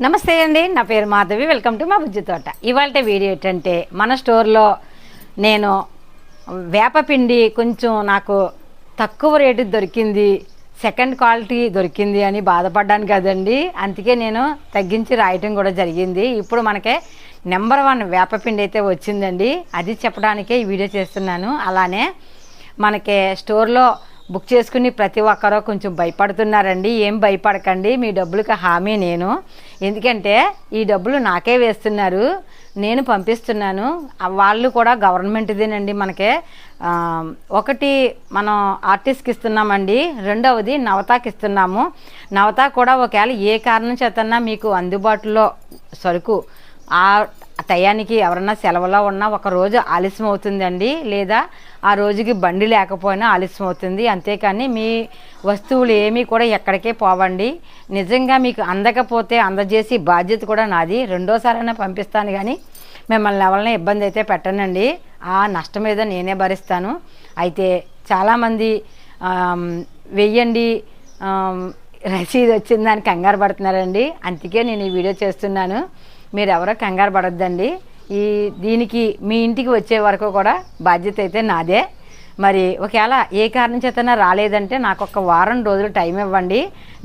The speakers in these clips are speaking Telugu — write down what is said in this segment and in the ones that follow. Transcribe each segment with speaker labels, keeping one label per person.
Speaker 1: నమస్తే అండి నా పేరు మాధవి వెల్కమ్ టు మా బుజ్జి తోట. ఇవాళ వీడియో ఏంటంటే మన స్టోర్లో నేను వేపపిండి కొంచెం నాకు తక్కువ రేటు దొరికింది సెకండ్ క్వాలిటీ దొరికింది అని బాధపడ్డాను కదండి. అందుకే నేను తగ్గించి రాయటం కూడా జరిగింది. ఇప్పుడు మనకే నెంబర్ వన్ వేపపిండి అయితే వచ్చిందండి. అది చెప్పడానికే ఈ వీడియో చేస్తున్నాను. అలానే మనకి స్టోర్లో బుక్ చేసుకుని ప్రతి ఒక్కరూ కొంచెం భయపడుతున్నారండి. ఏం భయపడకండి మీ డబ్బులకు హామీ నేను. ఎందుకంటే ఈ డబ్బులు నాకే వేస్తున్నారు నేను పంపిస్తున్నాను. వాళ్ళు కూడా గవర్నమెంట్దేనండి మనకి. ఒకటి మనం ఆర్టిస్ట్కి ఇస్తున్నామండి రెండవది నవతాకి ఇస్తున్నాము. నవతా కూడా ఒకవేళ ఏ కారణం చేతన్నా మీకు అందుబాటులో సరుకు. ఆ టయానికి ఎవరన్నా సెలవులో ఉన్నా ఒక రోజు ఆలస్యం అవుతుందండి. లేదా ఆ రోజుకి బండి లేకపోయినా ఆలస్యం అవుతుంది. అంతేకాని మీ వస్తువులు ఏమీ కూడా ఎక్కడికే పోవండి. నిజంగా మీకు అందకపోతే అందజేసి బాధ్యత కూడా నాది. రెండోసారైనా పంపిస్తాను కానీ మిమ్మల్ని ఎవరైనా ఇబ్బంది అయితే పెట్టనండి. ఆ నష్టం మీద నేనే భరిస్తాను. అయితే చాలామంది వెయ్యండి రసీదు వచ్చిందని కంగారు పడుతున్నారండి. అందుకే నేను ఈ వీడియో చేస్తున్నాను. మీరు ఎవరో కంగారు పడొద్దండి. ఈ దీనికి మీ ఇంటికి వచ్చే వరకు కూడా బాధ్యత అయితే నాదే. మరి ఒకవేళ ఏ కారణం చేతనా రాలేదంటే నాకు ఒక వారం రోజులు టైం ఇవ్వండి.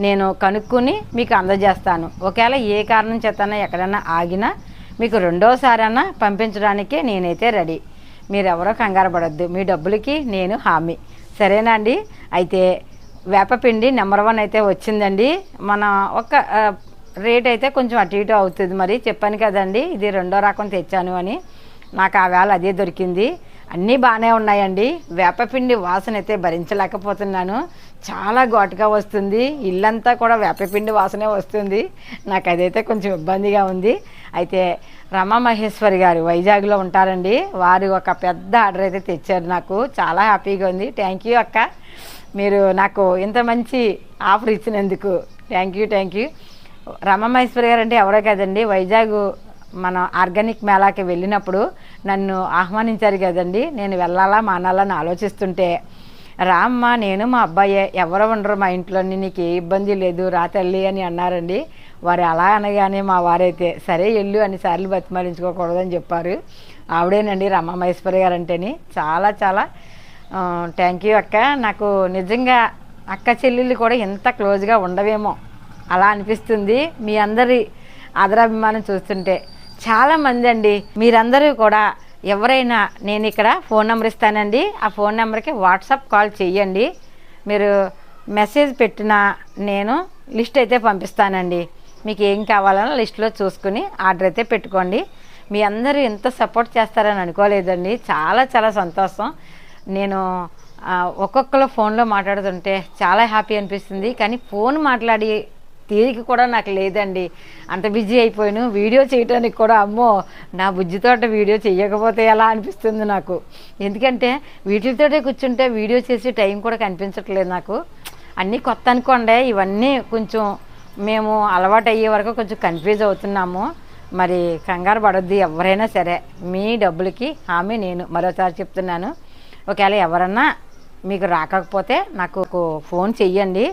Speaker 1: నేను కనుక్కొని మీకు అందజేస్తాను. ఒకవేళ ఏ కారణం చేతనా ఎక్కడైనా ఆగినా మీకు రెండోసారైనా పంపించడానికే నేనైతే రెడీ. మీరు ఎవరో కంగారు పడద్దు. మీ డబ్బులకి నేను హామీ. సరేనా అండి? అయితే వేపపిండి నెంబర్ వన్ అయితే వచ్చిందండి. మన ఒక రేట్ అయితే కొంచెం అటు ఇటు అవుతుంది మరి. చెప్పాను కదండి ఇది రెండో రకం తెచ్చాను అని. నాకు ఆ వేళ అదే దొరికింది. అన్నీ బాగానే ఉన్నాయండి. వేపపిండి వాసన అయితే భరించలేకపోతున్నాను. చాలా ఘాటుగా వస్తుంది. ఇల్లంతా కూడా వేపపిండి వాసనే వస్తుంది. నాకు అదైతే కొంచెం ఇబ్బందిగా ఉంది. అయితే రమా మహేశ్వరి గారు వైజాగ్లో ఉంటారండి. వారు ఒక పెద్ద ఆర్డర్ అయితే తెచ్చారు నాకు. చాలా హ్యాపీగా ఉంది. థ్యాంక్ యూ అక్క. మీరు నాకు ఇంత మంచి ఆఫర్ ఇచ్చినందుకు. Thank you thank you. Ramamaheswari garu అంటే ఎవరో కదండి. వైజాగ్ మన ఆర్గానిక్ మేళాకి వెళ్ళినప్పుడు నన్ను ఆహ్వానించారు కదండి. నేను వెళ్ళాలా మానాలని ఆలోచిస్తుంటే రామ్మ నేను మా అబ్బాయే ఎవరు ఉండరు మా ఇంట్లోని నీకు ఏ ఇబ్బంది లేదు రా తల్లి అని అన్నారండి. వారు అలా అనగానే మా వారైతే సరే ఎల్లు అని సార్లు బతిమాలించుకోకూడదని చెప్పారు. ఆవిడేనండి రమమహేశ్వరి గారు అంటేని చాలా చాలా థ్యాంక్ యూ అక్క. నాకు నిజంగా అక్క చెల్లెళ్ళు కూడా ఇంత క్లోజ్గా ఉండవేమో. అలా అనిపిస్తుంది. మీ అందరి ఆదరాభిమానం చూస్తుంటే చాలా మంది అండి. మీరందరూ కూడా ఎవరైనా నేను ఇక్కడ ఫోన్ నెంబర్ ఇస్తానండి. ఆ ఫోన్ నెంబర్కి వాట్సాప్ కాల్ చేయండి మీరు మెసేజ్ పెట్టినా నేను లిస్ట్ అయితే పంపిస్తానండి. మీకు ఏం కావాలన్నా లిస్ట్లో చూసుకుని ఆర్డర్ అయితే పెట్టుకోండి. మీ అందరూ ఎంత సపోర్ట్ చేస్తారని అనుకోలేదండి. చాలా చాలా సంతోషం. నేను ఒక్కొక్కరు ఫోన్లో మాట్లాడుతుంటే చాలా హ్యాపీ అనిపిస్తుంది. కానీ ఫోన్ మాట్లాడి తీరిక కూడా నాకు లేదండి. అంత బిజీ అయిపోయాను. వీడియో చేయడానికి కూడా అమ్మో నా బుజ్జితోట వీడియో చేయకపోతే ఎలా అనిపిస్తుంది నాకు? ఎందుకంటే వీటితోటే కూర్చుంటే వీడియో చేసే టైం కూడా కనిపించట్లేదు నాకు. అన్నీ కొత్త అనుకోండి ఇవన్నీ కొంచెం మేము అలవాటు అయ్యే వరకు కొంచెం కన్ఫ్యూజ్ అవుతున్నాము. మరి కంగారు పడొద్దు ఎవరైనా సరే. మీ డబ్బులకి హామీ నేను మరోసారి చెప్తున్నాను. ఒకవేళ ఎవరన్నా మీకు రాకపోతే నాకు ఫోన్ చెయ్యండి.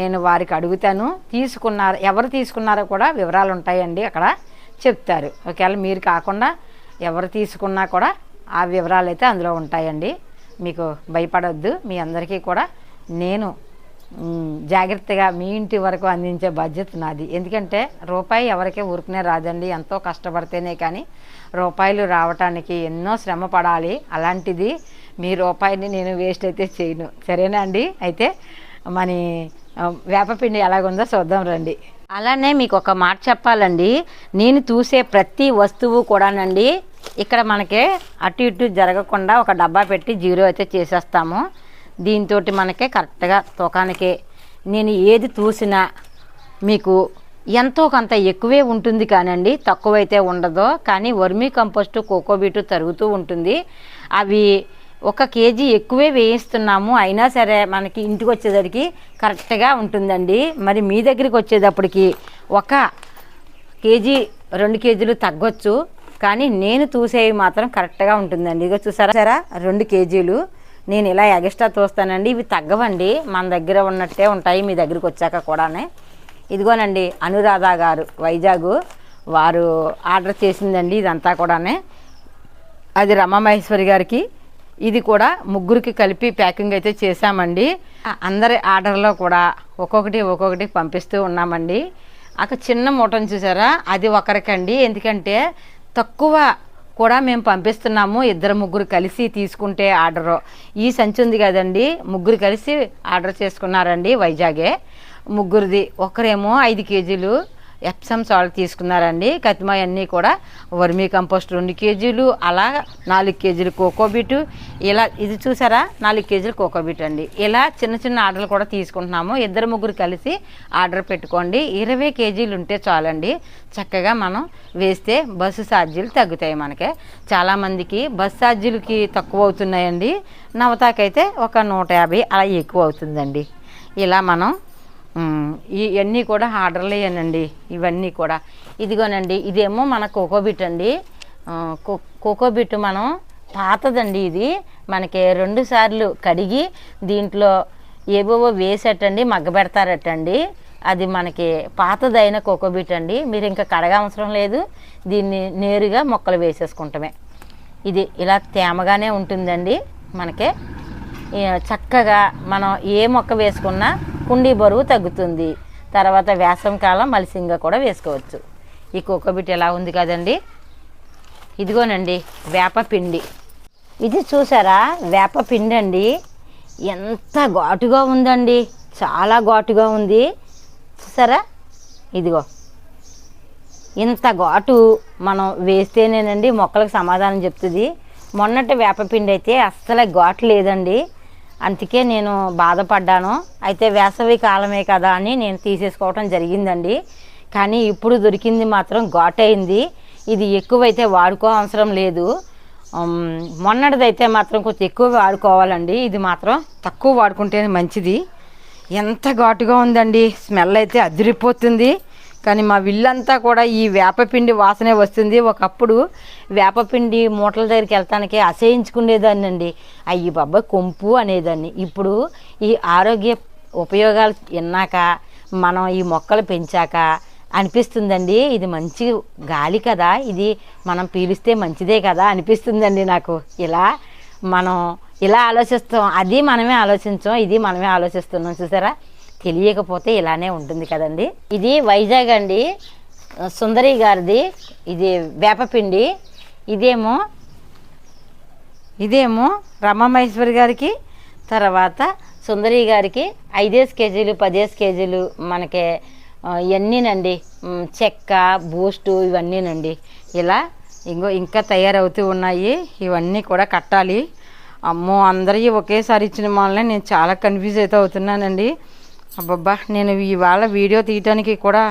Speaker 1: నేను వారికి అడుగుతాను తీసుకున్నారు ఎవరు తీసుకున్నారో కూడా వివరాలు ఉంటాయండి అక్కడ చెప్తారు. ఒకవేళ మీరు కాకుండా ఎవరు తీసుకున్నా కూడా ఆ వివరాలు అయితే అందులో ఉంటాయండి. మీకు భయపడొద్దు మీ అందరికీ కూడా నేను జాగ్రత్తగా మీ ఇంటి వరకు అందించే బాధ్యత నాది. ఎందుకంటే రూపాయి ఎవరికీ ఊరుకునే రాదండి. ఎంతో కష్టపడితేనే కానీ రూపాయలు రావటానికి ఎన్నో శ్రమ పడాలి. అలాంటిది మీ రూపాయిని నేను వేస్ట్ అయితే చేయను. సరేనా అండి? అయితే మన వేపపిండి ఎలాగుందో చూద్దాం రండి. అలానే మీకు ఒక మాట చెప్పాలండి. నేను చూసే ప్రతి వస్తువు కూడానండి ఇక్కడ మనకి అటు ఇటు జరగకుండా ఒక డబ్బా పెట్టి జీరో అయితే చేసేస్తాము. దీంతో మనకి కరెక్ట్గా తూకానికి నేను ఏది చూసినా మీకు ఎంతో కొంత ఎక్కువే ఉంటుంది కానండి తక్కువైతే ఉండదు. కానీ వర్మీ కంపోస్టు కోకోబీటు తరుగుతూ ఉంటుంది. అవి ఒక కేజీ ఎక్కువే వేయిస్తున్నాము. అయినా సరే మనకి ఇంటికి వచ్చేసరికి కరెక్ట్గా ఉంటుందండి. మరి మీ దగ్గరికి వచ్చేటప్పటికి ఒక కేజీ రెండు కేజీలు తగ్గొచ్చు. కానీ నేను చూసేవి మాత్రం కరెక్ట్గా ఉంటుందండి. ఇదిగో చూసారా? సరా రెండు కేజీలు. నేను ఇలా ఎగస్ట్రా తోస్తానండి ఇవి తగ్గవండి. మన దగ్గర ఉన్నట్టే ఉంటాయి. మీ దగ్గరికి వచ్చాక కూడానే. ఇదిగోనండి అనురాధ గారు వైజాగ్ వారు ఆర్డర్ చేసిందండి ఇదంతా కూడానే. అది రమామహేశ్వరి గారికి. ఇది కూడా ముగ్గురికి కలిపి ప్యాకింగ్ అయితే చేశామండి. అందరి ఆర్డర్లో కూడా ఒక్కొక్కటి ఒక్కొక్కటి పంపిస్తూ ఉన్నామండి. అక్కడ చిన్న మూటను చూసారా? అది ఒకరికండి. ఎందుకంటే తక్కువ కూడా మేము పంపిస్తున్నాము ఇద్దరు ముగ్గురు కలిసి తీసుకుంటే ఆర్డరు. ఈ సంచి ఉంది కదండి ముగ్గురు కలిసి ఆర్డర్ చేసుకున్నారండి వైజాగే. ముగ్గురిది ఒకరేమో ఐదు కేజీలు ఎప్సమ్ సాల్ట్ తీసుకున్నారండి కతిమాయి అన్నీ కూడా వర్మీ కంపోస్ట్ రెండు కేజీలు అలా నాలుగు కేజీలు కోకోబీటు ఇలా ఇది చూసారా? నాలుగు కేజీలు కోకోబీట్ అండి. ఇలా చిన్న చిన్న ఆర్డర్లు కూడా తీసుకుంటున్నాము. ఇద్దరు ముగ్గురు కలిసి ఆర్డర్ పెట్టుకోండి. ఇరవై కేజీలు ఉంటే చాలండి. చక్కగా మనం వేస్తే బస్సు ఛార్జీలు తగ్గుతాయి మనకి. చాలామందికి బస్సు ఛార్జీలకి తక్కువ అవుతున్నాయండి. నవతాకైతే ఒక నూట యాభై అలా ఎక్కువ అవుతుందండి. ఇలా మనం ఇవన్నీ కూడా ఆర్డర్లేనండి ఇవన్నీ కూడా. ఇదిగోనండి ఇదేమో మన కోకోబిట్ అండి. కో- కోకోబిట్ మనం పాతదండి ఇది. మనకి రెండు సార్లు కడిగి దీంట్లో ఏవేవో వేసేటండి మగ్గబెడతారటండి అది మనకి పాతదైన కోకోబిట్ అండి. మీరు ఇంకా కడగ అవసరం లేదు. దీన్ని నేరుగా మొక్కలు వేసేసుకుంటమే. ఇది ఇలా తేమగానే ఉంటుందండి మనకి. చక్కగా మనం ఏ మొక్క వేసుకున్నా కుండీ బరువు తగ్గుతుంది. తర్వాత వేసవి కాలం మలిసింగా కూడా వేసుకోవచ్చు. ఈ కోకోబిట్ ఎలా ఉంది కదండి? ఇదిగోనండి వేప పిండి. ఇది చూసారా? వేప పిండి అండి ఎంత ఘాటుగా ఉందండి. చాలా ఘాటుగా ఉంది. చూసారా? ఇదిగో. ఇంత ఘాటు మనం వేస్తేనేనండి మొక్కలకు సమాధానం చెప్తుంది. మొన్నటి వేపపిండి అయితే అస్సలు ఘాటు లేదండి. అందుకే నేను బాధపడ్డాను. అయితే వేసవి కాలమే కదా అని నేను తీసేసుకోవటం జరిగిందండి. కానీ ఇప్పుడు దొరికింది మాత్రం ఘాటైంది. అయింది ఇది ఎక్కువైతే వాడుకో అవసరం లేదు. మొన్నటిదైతే మాత్రం కొంచెం ఎక్కువ వాడుకోవాలండి. ఇది మాత్రం తక్కువ వాడుకుంటేనే మంచిది. ఎంత ఘాటుగా ఉందండి. స్మెల్ అయితే అదిరిపోతుంది. కానీ మా విల్లంతా కూడా ఈ వేపపిండి వాసనే వస్తుంది. ఒకప్పుడు వేపపిండి మూటల దగ్గరికి వెళ్తానికి అసహించుకునేదాన్ని అండి అయ్యి బాబా కొంపు అనేదాన్ని. ఇప్పుడు ఈ ఆరోగ్య ఉపయోగాలు విన్నాక మనం ఈ మొక్కలు పెంచాక అనిపిస్తుందండి. ఇది మంచి గాలి కదా ఇది మనం పీలిస్తే మంచిదే కదా అనిపిస్తుందండి నాకు. ఇలా మనం ఇలా ఆలోచిస్తాం. అది మనమే ఆలోచించాం ఇది మనమే ఆలోచిస్తున్నాం. చూసారా? తెలియకపోతే ఇలానే ఉంటుంది కదండి. ఇది వైజాగ్ అండి. సుందరి గారిది. ఇది వేపపిండి. ఇదేమో ఇదేమో రమమహేశ్వరి గారికి తర్వాత సుందరి గారికి ఐదేసి కేజీలు పదేసి కేజీలు మనకి ఇవన్నీనండి చెక్క బూస్టు ఇవన్నీనండి. ఇలా ఇంకో ఇంకా తయారవుతూ ఉన్నాయి. ఇవన్నీ కూడా కట్టాలి. అమ్మో అందరికీ ఒకేసారి ఇచ్చిన వల్లనే నేను చాలా కన్ఫ్యూజ్ అయితే అవుతున్నానండి. అబ్బబ్బా నేను ఇవాళ వీడియో తీయటానికి కూడా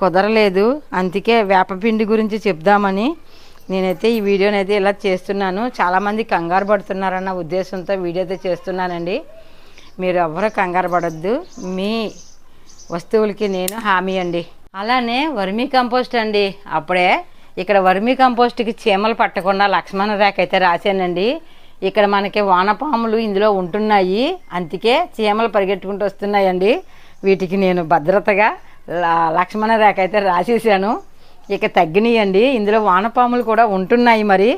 Speaker 1: కుదరలేదు. అందుకే వేపపిండి గురించి చెప్దామని నేనైతే ఈ వీడియోని అయితే ఇలా చేస్తున్నాను. చాలామంది కంగారు పడుతున్నారన్న ఉద్దేశంతో వీడియో అయితే చేస్తున్నానండి. మీరు ఎవరు కంగారు పడద్దు. మీ వస్తువులకి నేను హామీ అండి. అలానే వర్మీ కంపోస్ట్ అండి. అప్పుడే ఇక్కడ వర్మీ కంపోస్ట్కి చీమలు పట్టకుండా లక్ష్మణ రేఖ అయితే రాశానండి. ఇక్కడ మనకి వానపాములు ఇందులో ఉంటున్నాయి. అందుకే చీమలు పరిగెట్టుకుంటూ వస్తున్నాయండి. వీటికి నేను భద్రతగా లక్ష్మణ రేఖ అయితే రాసేసాను ఇక తగ్గినాయండి. ఇందులో వానపాములు కూడా ఉంటున్నాయి మరి.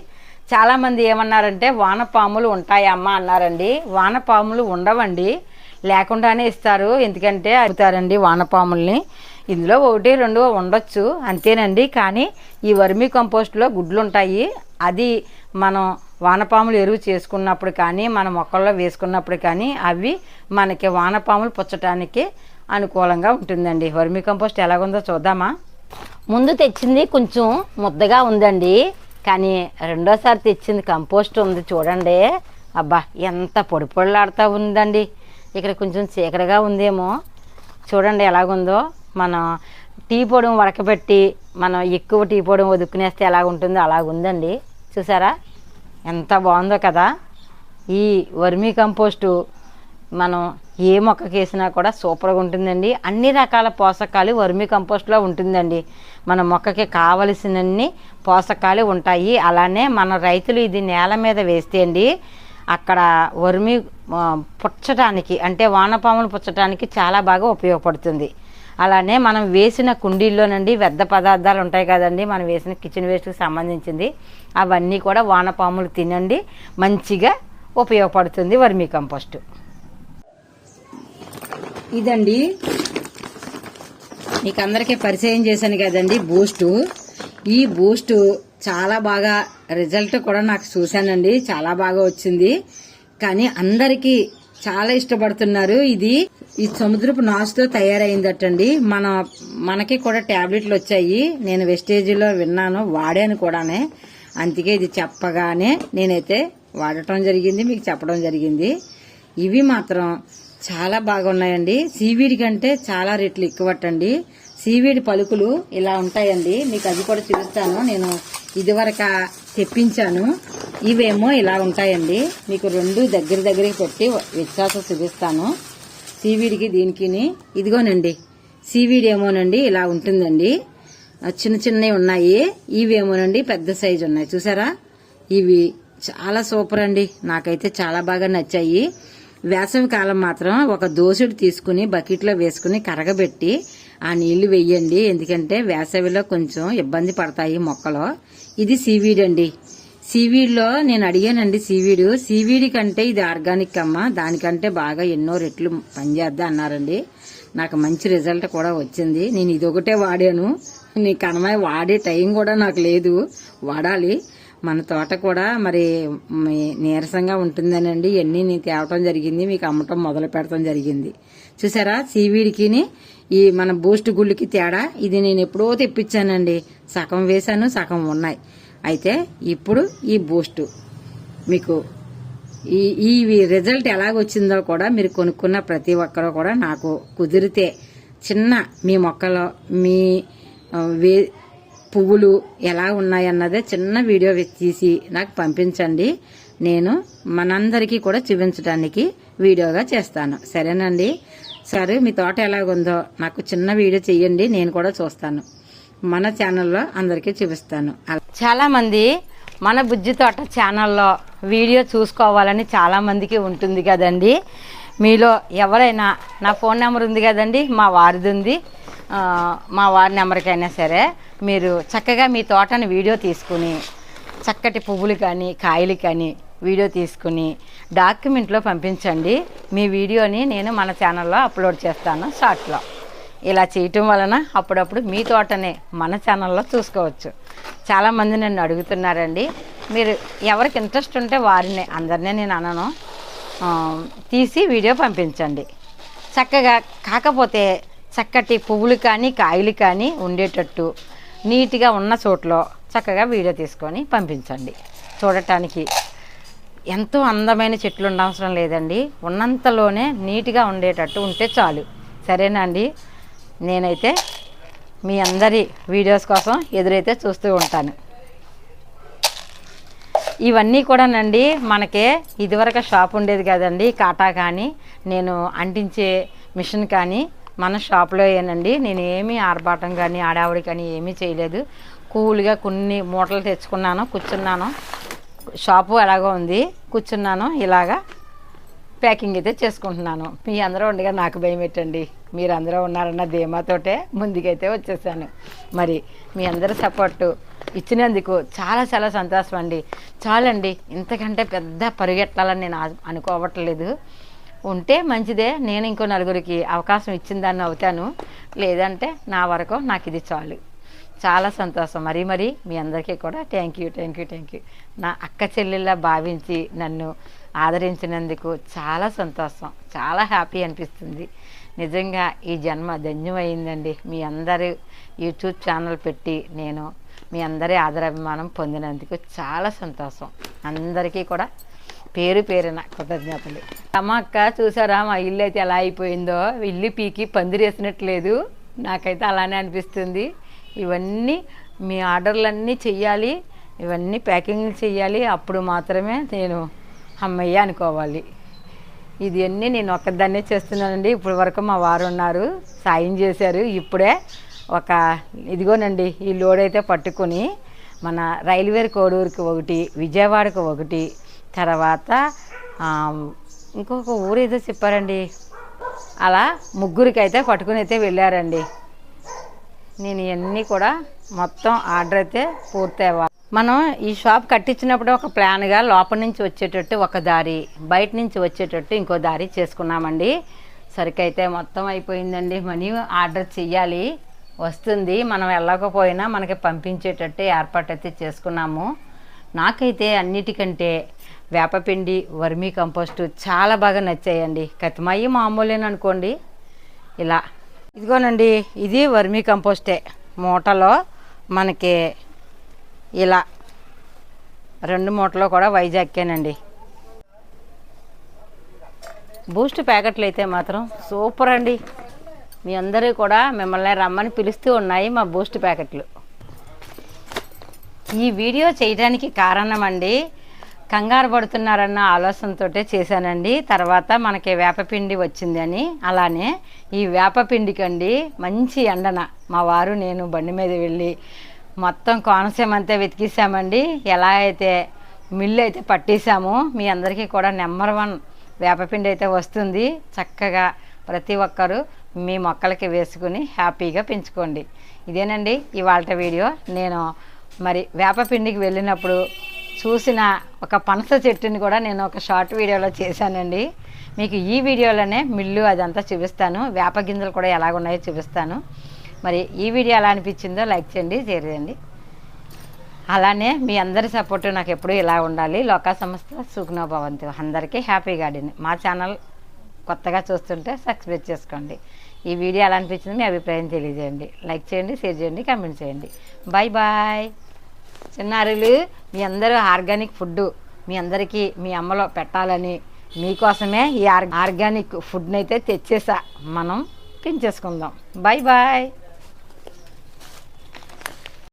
Speaker 1: చాలామంది ఏమన్నారంటే వానపాములు ఉంటాయమ్మా అన్నారండి. వానపాములు ఉండవండి. లేకుండానే ఇస్తారు. ఎందుకంటే అడుగుతారండి వానపాముల్ని. ఇందులో ఒకటి రెండు ఉండొచ్చు. అంతేనండి. కానీ ఈ వర్మీ కంపోస్ట్లో గుడ్లు ఉంటాయి అది మనం వానపాములు ఎరువు చేసుకున్నప్పుడు కానీ మన మొక్కల్లో వేసుకున్నప్పుడు కానీ అవి మనకి వానపాములు పుచ్చటానికి అనుకూలంగా ఉంటుందండి. వర్మీ కంపోస్ట్ ఎలాగుందో చూద్దామా? ముందు తెచ్చింది కొంచెం ముద్దగా ఉందండి. కానీ రెండోసారి తెచ్చింది కంపోస్ట్ ఉంది చూడండి. అబ్బా ఎంత పొడి పొడిలాడుతూ ఉందండి. ఇక్కడ కొంచెం చీకటిగా ఉందేమో. చూడండి ఎలాగుందో. మనం టీ పొడి వడకబెట్టి మనం ఎక్కువ టీ పొడి వదుక్కునేస్తే ఎలా ఉంటుందో చూసారా? ఎంత బాగుందో కదా. ఈ వర్మీ కంపోస్టు మనం ఏ మొక్కకి వేసినా కూడా సూపర్గా ఉంటుందండి. అన్ని రకాల పోషకాలు వర్మీ కంపోస్ట్లో ఉంటుందండి. మన మొక్కకి కావలసినన్ని పోషకాలు ఉంటాయి. అలానే మన రైతులు ఇది నేల మీద వేస్తే అండి అక్కడ వర్మి పుచ్చటానికి అంటే వానపాములు పుచ్చటానికి చాలా బాగా ఉపయోగపడుతుంది. అలానే మనం వేసిన కుండీల్లోనండి వ్యర్థ పదార్థాలు ఉంటాయి కదండి మనం వేసిన కిచెన్ వేస్ట్కి సంబంధించింది. అవన్నీ కూడా వానపాములు తినండి మంచిగా ఉపయోగపడుతుంది వర్మీ కంపోస్ట్. ఇదండి మీకు అందరికీ పరిచయం చేశాను కదండి బూస్టు. ఈ బూస్ట్ చాలా బాగా రిజల్ట్ కూడా నాకు చూశానండి చాలా బాగా వచ్చింది. కానీ అందరికీ చాలా ఇష్టపడుతున్నారు. ఇది ఈ సముద్రపు నాచుతో తయారైందటండి. మన మనకి కూడా ట్యాబ్లెట్లు వచ్చాయి. నేను వెస్టేజీలో విన్నాను వాడాను కూడానే. అందుకే ఇది చెప్పగానే నేనైతే వాడటం జరిగింది మీకు చెప్పడం జరిగింది. ఇవి మాత్రం చాలా బాగున్నాయండి. సీవీడి కంటే చాలా రేట్లు ఎక్కువటండి. సీవీడి పలుకులు ఇలా ఉంటాయండి. మీకు అది కూడా చూపిస్తాను. నేను ఇదివరక తెప్పించాను. ఇవేమో ఇలా ఉంటాయండి. మీకు రెండు దగ్గర దగ్గరికి పెట్టి వ్యత్యాసం చూపిస్తాను. సీవీడికి దీనికి ఇదిగోనండి. సీవీడి ఏమోనండి ఇలా ఉంటుందండి. చిన్న చిన్నవి ఉన్నాయి. ఇవేమోనండి పెద్ద సైజు ఉన్నాయి. చూసారా? ఇవి చాలా సూపర్ అండి. నాకైతే చాలా బాగా నచ్చాయి. వేసవి కాలం మాత్రం ఒక దోసుడు తీసుకుని బకెట్లో వేసుకుని కరగబెట్టి ఆ నీళ్ళు వెయ్యండి ఎందుకంటే వేసవిలో కొంచెం ఇబ్బంది పడతాయి మొక్కలు. ఇది సీవీడ్ అండి సీవీడ్లో నేను అడిగానండి సీవీడు. సీవీడి కంటే ఇది ఆర్గానిక్ అమ్మ. దానికంటే బాగా ఎన్నో రెట్లు పనిచేద్దా అన్నారండి. నాకు మంచి రిజల్ట్ కూడా వచ్చింది. నేను ఇదొకటే వాడాను. నీ కనమాయి వాడే టైం కూడా నాకు లేదు. వాడాలి. మన తోట కూడా మరి నీరసంగా ఉంటుందనండి. ఇవన్నీ నేను తేవటం జరిగింది. మీకు అమ్మటం మొదలు పెడటం జరిగింది. చూసారా? సీవీడికిని ఈ మన బూస్ట్ గుళ్ళకి తేడా. ఇది నేను ఎప్పుడో తెప్పించానండి. సగం వేశాను సగం ఉన్నాయి. అయితే ఇప్పుడు ఈ బూస్ట్. మీకు ఈ ఈ రిజల్ట్ ఎలాగొచ్చిందో కూడా మీరు కొనుక్కున్న ప్రతి ఒక్కరూ కూడా నాకు కుదిరితే చిన్న మీ మొక్కలో మీ వే పువ్వులు ఎలా ఉన్నాయన్నదే చిన్న వీడియో తీసి నాకు పంపించండి. నేను మనందరికీ కూడా చూపించడానికి వీడియోగా చేస్తాను. సరేనండి? సరే మీ తోట ఎలాగుందో నాకు చిన్న వీడియో చెయ్యండి నేను కూడా చూస్తాను. మన ఛానల్లో అందరికీ చూపిస్తాను. చాలా మంది మన బుజ్జి తోట ఛానల్లో వీడియో చూసుకోవాలని చాలా మందికి ఉంటుంది కదండి. మీలో ఎవరైనా నా ఫోన్ నెంబర్ ఉంది కదండి మా వారిది ఉంది. మా వారి నెంబర్కైనా సరే మీరు చక్కగా మీ తోటని వీడియో తీసుకుని చక్కటి పువ్వులు కానీ కాయలు కానీ వీడియో తీసుకుని డాక్యుమెంట్లో పంపించండి. మీ వీడియోని నేను మన ఛానల్లో అప్లోడ్ చేస్తాను షార్ట్లో ఇలా చేయటం వలన అప్పుడప్పుడు మీ తోటనే మన ఛానల్లో చూసుకోవచ్చు. చాలామంది నన్ను అడుగుతున్నారండి మీరు ఎవరికి ఇంట్రెస్ట్ ఉంటే వారిని అందరినీ నేను అనను. తీసి వీడియో పంపించండి. చక్కగా కాకపోతే చక్కటి పువ్వులు కానీ కాయలు కానీ ఉండేటట్టు నీట్గా ఉన్న చోట్లో చక్కగా వీడియో తీసుకొని పంపించండి. చూడటానికి ఎంతో అందమైన చెట్లు ఉండవసరం లేదండి. ఉన్నంతలోనే నీట్గా ఉండేటట్టు ఉంటే చాలు. సరేనా అండి? నేనైతే మీ అందరి వీడియోస్ కోసం ఎదురైతే చూస్తూ ఉంటాను. ఇవన్నీ కూడానండి మనకే ఇదివరకు షాప్ ఉండేది కదండి కాటా కానీ నేను అంటించే మిషన్ కానీ మన షాప్లో ఏనండి నేను ఏమీ ఆర్భాటం కానీ ఆడావిడి కానీ ఏమీ చేయలేదు. కూల్గా కొన్ని మూటలు తెచ్చుకున్నాను కూర్చున్నాను. షాపు ఎలాగో ఉంది కూర్చున్నాను ఇలాగా ప్యాకింగ్ అయితే చేసుకుంటున్నాను. మీ అందరూ ఉండగా నాకు భయం పెట్టండి మీరు అందరూ ఉన్నారన్న ధీమాతోటే ముందుకైతే వచ్చేసాను. మరి మీ అందరి సపోర్టు ఇచ్చినందుకు చాలా చాలా సంతోషం అండి. చాలండి ఇంతకంటే పెద్ద పరిగెట్టాలని నేను అనుకోవట్లేదు. ఉంటే మంచిదే నేను ఇంకో నలుగురికి అవకాశం ఇచ్చిందాన్ని అవుతాను. లేదంటే నా వరకు నాకు ఇది చాలు. చాలా సంతోషం. మరీ మరీ మీ అందరికీ కూడా thank you thank you thank you నా అక్క చెల్లెల్లా భావించి నన్ను ఆదరించినందుకు చాలా సంతోషం చాలా హ్యాపీ అనిపిస్తుంది. నిజంగా ఈ జన్మ ధన్యమైందండి. మీ అందరి యూట్యూబ్ ఛానల్ పెట్టి నేను మీ అందరి ఆదరాభిమానం పొందినందుకు చాలా సంతోషం. అందరికీ కూడా పేరు పేరున కృతజ్ఞతలు. అమ్మక్క చూసారా మా ఇల్లు అయితే ఎలా అయిపోయిందో? ఇల్లు పీకి పందిరేసినట్లేదు నాకైతే అలానే అనిపిస్తుంది. ఇవన్నీ మీ ఆర్డర్లన్నీ చెయ్యాలి. ఇవన్నీ ప్యాకింగ్ చెయ్యాలి. అప్పుడు మాత్రమే నేను అమ్మయ్య అనుకోవాలి. ఇది అన్నీ నేను ఒక్కదాన్నే చేస్తున్నానండి. ఇప్పటి వరకు మా వారు ఉన్నారు సాయం చేశారు. ఇప్పుడే ఒక ఇదిగోనండి ఈ లోడ్ అయితే పట్టుకొని మన రైల్వే కోడూరుకి ఒకటి విజయవాడకు ఒకటి తర్వాత ఇంకొక ఊరు ఏదో చెప్పారండి. అలా ముగ్గురికి అయితే పట్టుకుని అయితే వెళ్ళారండి. నేను ఇవన్నీ కూడా మొత్తం ఆర్డర్ అయితే పూర్తి మనం ఈ షాప్ కట్టించినప్పుడు ఒక ప్లాన్గా లోపల నుంచి వచ్చేటట్టు ఒక దారి బయట నుంచి వచ్చేటట్టు ఇంకో దారి చేసుకున్నామండి. సరికైతే మొత్తం అయిపోయిందండి. మనీ ఆర్డర్ చెయ్యాలి. వస్తుంది. మనం వెళ్ళకపోయినా మనకి పంపించేటట్టు ఏర్పాటు అయితే చేసుకున్నాము. నాకైతే అన్నిటికంటే వేపపిండి వర్మీ కంపోస్టు చాలా బాగా నచ్చాయండి. కతిమయ్యి మామూలేననుకోండి ఇలా. ఇదిగోనండి ఇది వర్మీ కంపోస్టే. మూటలో మనకి ఇలా రెండు మూటలో కూడా వైజాగ్కేనండి. బూస్ట్ ప్యాకెట్లు అయితే మాత్రం సూపర్ అండి. మీ అందరూ కూడా మిమ్మల్ని రమ్మని పిలుస్తూ ఉన్నాయి మా బూస్ట్ ప్యాకెట్లు. ఈ వీడియో చేయడానికి కారణం అండి కంగారు పడుతున్నారన్న ఆలోచనతో చేశానండి. తర్వాత మనకి వేపపిండి వచ్చింది అని. అలానే ఈ వేపపిండికండి మంచి ఎండన. మా వారు నేను బండి మీద వెళ్ళి మొత్తం కోనసీమ అంతా వెతికేసామండి ఎలా అయితే మిల్లు అయితే పట్టేశాము మీ అందరికీ కూడా నెంబర్ వన్ వేపపిండి అయితే వస్తుంది. చక్కగా ప్రతి ఒక్కరూ మీ మొక్కలకి వేసుకుని హ్యాపీగా పెంచుకోండి. ఇదేనండి ఇవాళ వీడియో. నేను మరి వేపపిండికి వెళ్ళినప్పుడు చూసిన ఒక పనస చెట్టుని కూడా నేను ఒక షార్ట్ వీడియోలో చేశానండి. మీకు ఈ వీడియోలోనే మిల్లు అదంతా చూపిస్తాను. వేప గింజలు కూడా ఎలాగున్నాయో చూపిస్తాను. మరి ఈ వీడియో ఎలా అనిపించిందో లైక్ చేయండి షేర్ చేయండి. అలానే మీ అందరి సపోర్టు నాకు ఎప్పుడూ ఇలా ఉండాలి. లోకా సంస్థ సుఖనోభవంతు అందరికీ హ్యాపీ గార్డెన్ మా ఛానల్ కొత్తగా చూస్తుంటే సబ్స్క్రైబ్ చేసుకోండి. ఈ వీడియో ఎలా అనిపించింది మీ అభిప్రాయం తెలియజేయండి. లైక్ చేయండి షేర్ చేయండి కమెంట్ చేయండి. బాయ్ బాయ్ చిన్నారులు మీ అందరూ ఆర్గానిక్ ఫుడ్ మీ అందరికీ మీ అమ్మలో పెట్టాలని మీకోసమే ఈ ఆర్ ఆర్గానిక్ ఫుడ్ని అయితే తెచ్చేసా. మనం పెంచేసుకుందాం. Bye bye